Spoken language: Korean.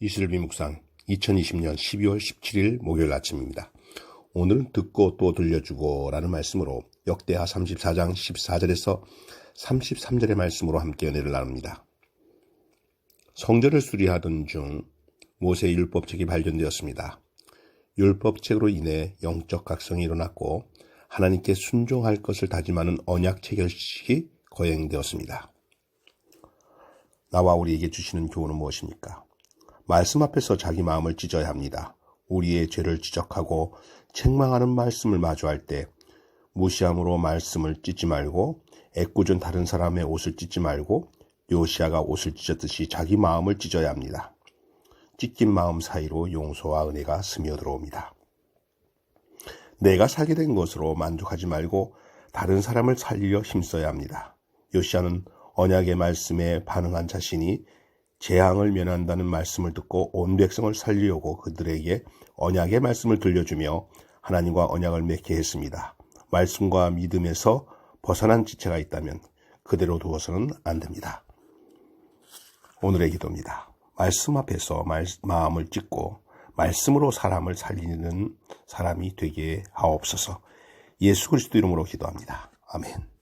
이슬비 묵상 2020년 12월 17일 목요일 아침입니다. 오늘은 듣고 또 들려주고 라는 말씀으로 역대하 34장 14절에서 33절의 말씀으로 함께 은혜를 나눕니다. 성전을 수리하던 중 모세 율법책이 발견되었습니다. 율법책으로 인해 영적 각성이 일어났고 하나님께 순종할 것을 다짐하는 언약 체결식이 거행되었습니다. 나와 우리에게 주시는 교훈은 무엇입니까? 말씀 앞에서 자기 마음을 찢어야 합니다. 우리의 죄를 지적하고 책망하는 말씀을 마주할 때 무시함으로 말씀을 찢지 말고 애꿎은 다른 사람의 옷을 찢지 말고 요시아가 옷을 찢었듯이 자기 마음을 찢어야 합니다. 찢긴 마음 사이로 용서와 은혜가 스며들어옵니다. 내가 살게 된 것으로 만족하지 말고 다른 사람을 살리려 힘써야 합니다. 요시아는 언약의 말씀에 반응한 자신이 재앙을 면한다는 말씀을 듣고 온 백성을 살리려고 그들에게 언약의 말씀을 들려주며 하나님과 언약을 맺게 했습니다. 말씀과 믿음에서 벗어난 지체가 있다면 그대로 두어서는 안 됩니다. 오늘의 기도입니다. 말씀 앞에서 말, 마음을 찢고 말씀으로 사람을 살리는 사람이 되게 하옵소서. 예수 그리스도 이름으로 기도합니다. 아멘.